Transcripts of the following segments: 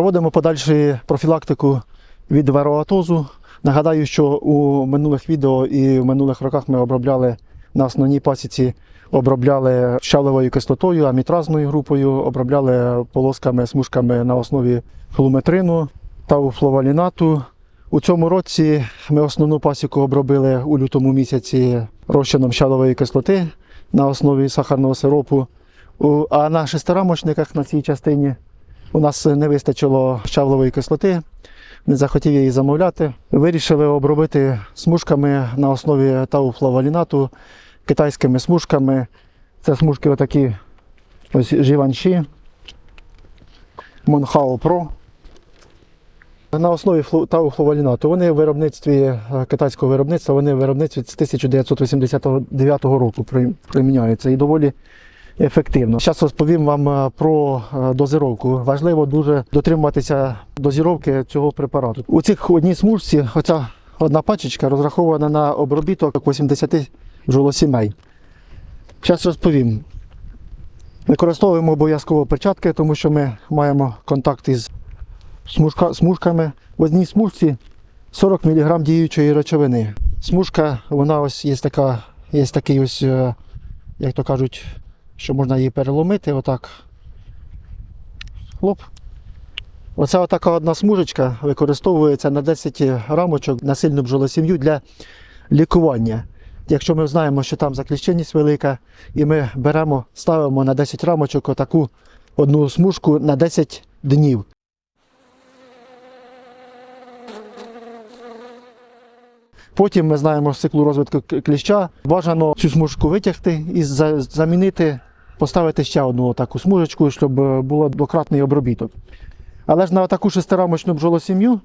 Проводимо подальшу профілактику від вароатозу. Нагадаю, що у минулих відео і в минулих роках ми обробляли на основній пасіці, обробляли щавлевою кислотою, амітразною групою, обробляли полосками, смужками на основі флуметрину та фловалінату. У цьому році ми основну пасіку обробили у лютому місяці розчином щавлової кислоти на основі сахарного сиропу. А на шестирамочниках на цій частині у нас не вистачило щавлової кислоти, не захотів її замовляти. Вирішили обробити смужками на основі тауфлавалінату, китайськими смужками. Це смужки отакі ось Живанші, Монхао Про. На основі тауфлавалінату. Вони в виробництві е, китайського виробництва, вони в виробництві з 1989 року при- приміняються і доволі ефективно. Зараз розповім вам е, про е, дозировку. Важливо дуже дотримуватися дозировки цього препарату. У цих одній смужці оця одна пачечка розрахована на обробіток 80 бджолосімей. Зараз розповім. Використовуємо обов'язково перчатки, тому що ми маємо контакт із смужка, смужками. В одній смужці 40 мг діючої речовини. Смужка, вона ось є така, є такий ось, е, як то кажуть, що можна її переломити отак. Хлоп. Оця отака одна смужечка використовується на 10 рамочок на сильну бджолосім'ю для лікування. Якщо ми знаємо, що там закліщеність велика, і ми беремо, ставимо на 10 рамочок отаку одну смужку на 10 днів. Потім ми знаємо циклу розвитку кліща. Бажано цю смужку витягти і замінити, поставити ще одну таку смужечку, щоб е, було двократний обробіток. Але ж на таку шестирамочну бджолосім'ю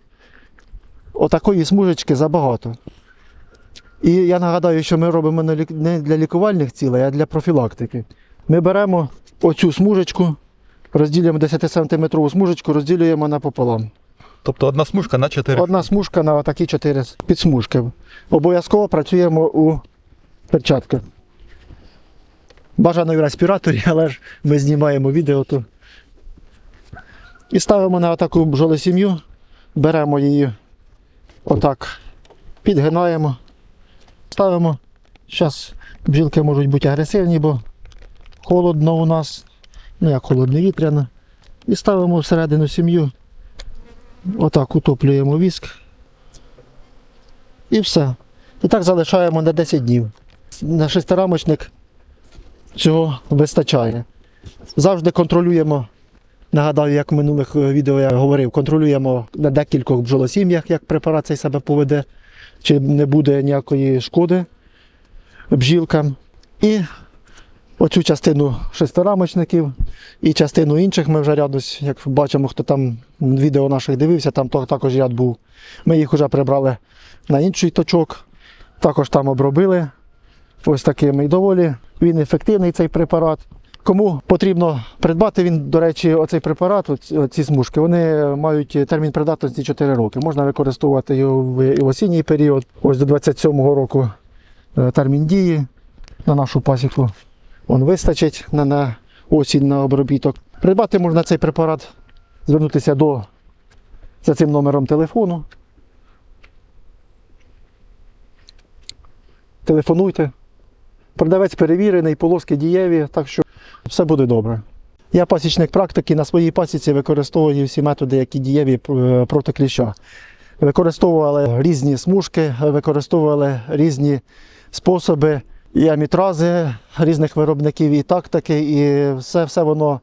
отакої смужечки забагато. І я нагадаю, що ми робимо не для лікувальних цілей, а для профілактики. Ми беремо оцю смужечку, розділюємо 10-сантиметрову смужечку, розділюємо напополам. Тобто одна смужка на 4. Одна смужка на такі чотири підсмужки. Обов'язково працюємо у перчатках. Бажано в респіраторі, але ж ми знімаємо відео тут. І ставимо на таку бджолосім'ю, беремо її отак, підгинаємо, ставимо. Зараз бджілки можуть бути агресивні, бо холодно у нас, ну як холодно вітряно. І ставимо всередину сім'ю. Отак утоплюємо віск. І все. І так залишаємо на 10 днів. На шестирамочник цього вистачає. Завжди контролюємо. Нагадаю, як в минулих е, відео я говорив, контролюємо на декількох бджолосім'ях, як препарат цей себе поведе, чи не буде ніякої шкоди бджілкам. І оцю частину шестирамочників і частину інших ми вже ряд, як бачимо, хто там відео наших дивився, там також ряд був. Ми їх вже прибрали на інший точок, також там обробили. Ось такими. І доволі він ефективний цей препарат. Кому потрібно придбати він, до речі, оцей препарат, ці смужки, вони мають термін придатності 4 роки. Можна використовувати його в осінній період. Ось до 27-го року е, термін дії на нашу пасіку. Он вистачить на, на осінь на обробіток. Придбати можна цей препарат, звернутися до за цим номером телефону. Телефонуйте. Продавець перевірений, полоски дієві, так що все буде добре. Я пасічник практики, на своїй пасіці використовую всі методи, які дієві е, проти кліща. Використовували різні смужки, використовували різні способи і амітрази різних виробників, і тактики, і все, все воно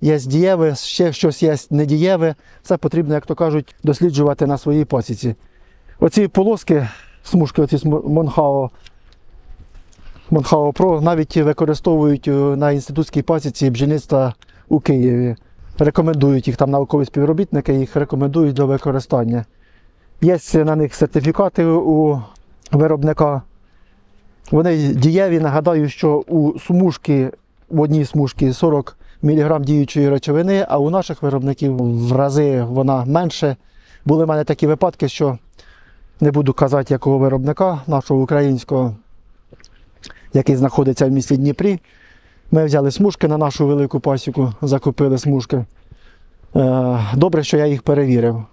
є дієве, ще щось є недієве. Все потрібно, як то кажуть, досліджувати на своїй пасіці. Оці полоски, смужки, оці Монхао, Монхао Про навіть використовують е, на інститутській пасіці бджільництва у Києві. Рекомендують їх там наукові співробітники, їх рекомендують до використання. Є на них сертифікати у виробника. Вони дієві. Нагадаю, що у смужки, в одній смужці 40 мг діючої речовини, а у наших виробників в рази вона менше. Були в мене такі випадки, що не буду казати, якого виробника, нашого українського, який знаходиться в місті Дніпрі. Ми взяли смужки на нашу велику пасіку, закупили смужки. Е, Добре, що я їх перевірив.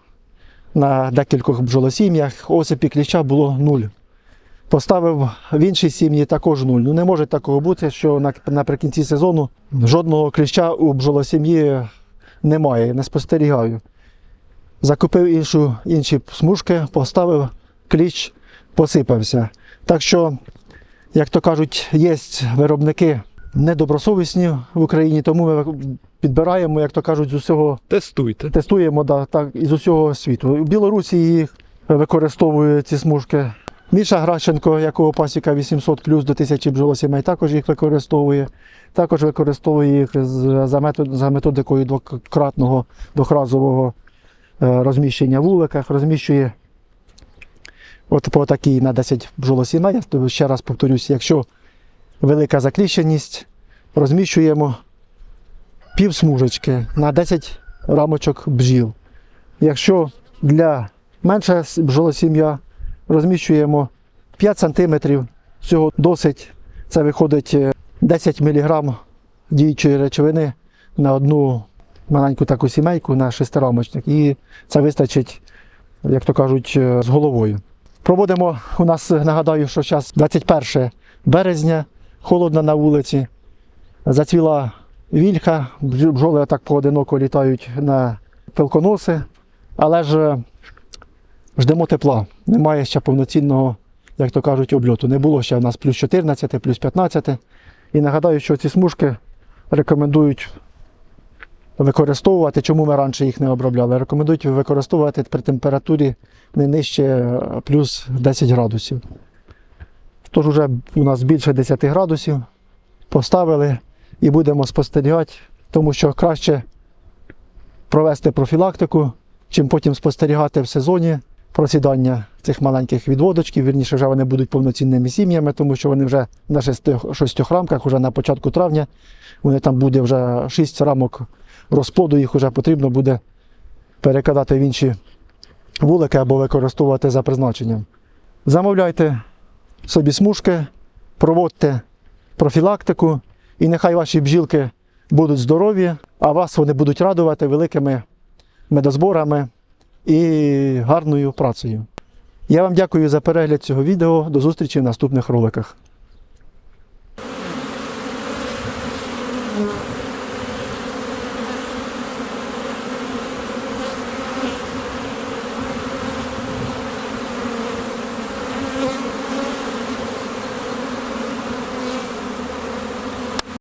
На декількох бджолосім'ях осипі кліща було нуль. Поставив в іншій сім'ї також нуль. Ну не може такого бути, що наприкінці сезону жодного кліща у бджолосім'ї немає, не спостерігаю. Закупив іншу, інші смужки, поставив кліщ, посипався. Так що, як то кажуть, є виробники недобросовісні в Україні, тому ми підбираємо, як то кажуть, з усього Тестуйте. тестуємо да, так, із усього світу. У Білорусі їх використовують ці смужки. Міша Гращенко, якого пасіка 800 плюс до 1000 бджолосімей, також їх використовує. Також використовує їх з- за, метод, за методикою двократного двохразового е, розміщення в вуликах. Розміщує от по такій на 10 бджолосімей. Я ще раз повторюсь, якщо велика закліщеність, розміщуємо пів смужечки на 10 рамочок бджіл. Якщо для менша бджолосім'я розміщуємо 5 см, цього досить. Це виходить е, 10 мг діючої речовини на одну маленьку таку сімейку на шестирамочник. І це вистачить, як то кажуть, е, з головою. Проводимо у нас, нагадаю, що зараз 21 березня, холодно на вулиці. Зацвіла вільха, бджі- бджоли так поодиноко літають на пилконоси, але ж ждемо тепла. Немає ще повноцінного, як то кажуть, обльоту. Не було ще в нас плюс 14, плюс 15. І нагадаю, що ці смужки рекомендують використовувати, чому ми раніше їх не обробляли. Рекомендують використовувати при температурі не нижче е, плюс 10 градусів. Тож вже у нас більше 10 градусів. Поставили і будемо спостерігати, тому що краще провести профілактику, чим потім спостерігати в сезоні просідання цих маленьких відводочків. Вірніше, вже вони будуть повноцінними сім'ями, тому що вони вже на шістьох рамках, вже на початку травня, вони там буде вже шість рамок розплоду, їх вже потрібно буде перекидати в інші вулики або використовувати за призначенням. Замовляйте собі смужки, проводьте профілактику, і нехай ваші бджілки будуть здорові, а вас вони будуть радувати великими медозборами і гарною працею. Я вам дякую за перегляд цього відео. До зустрічі в наступних роликах.